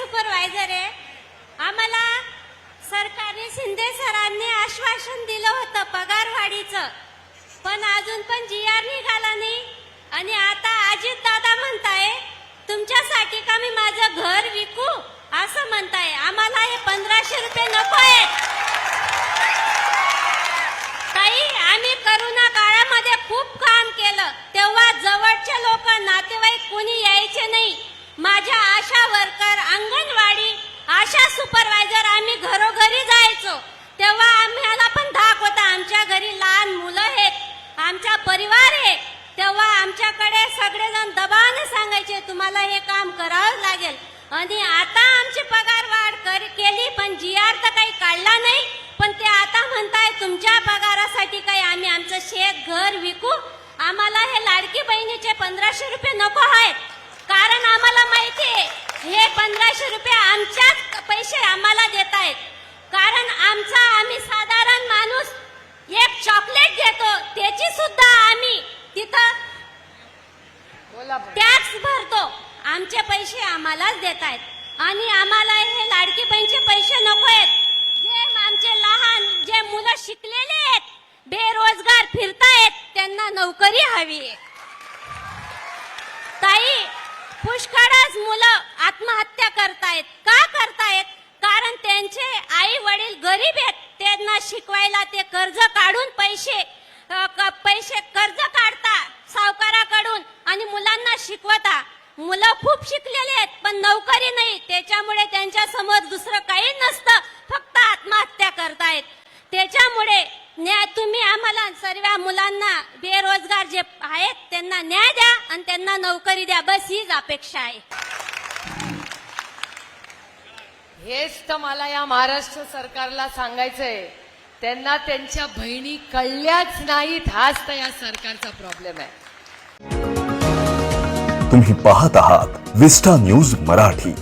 Supervisor आहे. आम्हाला सरकारने शिंदे सरांनी आश्वासन दिलं होतं पगार वाढीचं पण अजून पण जी आर निघाला नाही. आणि आता अजित दादा म्हणताय तुमच्यासाठी का मी माझं घर विकू? असं म्हणताय. आम्हाला हे पंधराशे रुपये नको आहे अशा सुपरवायझर आम्ही घरोघरी जायचो. तेव्हा आम्हाला पण धाक होता आमच्या घरी लहान मुलं आहेत आमचा परिवार आहे. तेव्हा आमच्याकडे सगळेजण दबावाने सांगायचे तुम्हाला हे काम करावं लागेल. आणि आता आमची पगार वाढ केली पण जी आर तर काही काढला नाही. पण ते आता म्हणताय तुमच्या पगारासाठी काही आम्ही आमचं शेत घर विकू? आम्हाला हे लाडकी बहिणीचे पंधराशे रुपये नको आहेत. कारण आम्हाला माहिती आहे हे पंधराशे रुपये आमच्याच पैसे आम्हाला देत आहेत कारण आमचा आम्ही साधारण माणूस एक चॉकलेट घेतो त्याची सुद्धा आम्ही तिथं टॅक्स भरतो. आमचे पैसे आम्हालाच देत आहेत आणि आम्हाला हे लाडकी बहिणीचे पैसे नको आहेत जे आमचे लहान जे मुलं शिकलेले आहेत बेरोजगार फिरतायत त्यांना नोकरी हवी आहे. ताई पुष्कळच मुलं आत्महत्या करतायत. का करतायत? कारण त्यांचे आई वडील गरीब आहेत. त्यांना शिकवायला ते कर्ज काढून पैसे क- पैसे कर्ज काढता सावकाराकडून आणि मुलांना शिकवता. मुलं खूप शिकलेले आहेत पण नोकरी नाही. त्याच्यामुळे त्यांच्यासमोर दुसरं काही नसतं. फक्त आत्महत्या करतायत. त्याच्यामुळे न्याय तुम्ही आम्हाला सर्व मुलांना बेरोजगार जे आहेत त्यांना न्याय द्या आणि त्यांना नोकरी द्या. बस हीच अपेक्षा आहे. हेच तर मला या महाराष्ट्र सरकारला सांगायचंय. त्यांना त्यांच्या बहिणी कळल्याच नाहीत हाच तर या सरकारचा प्रॉब्लेम आहे. तुम्ही पाहत आहात विस्टा न्यूज मराठी.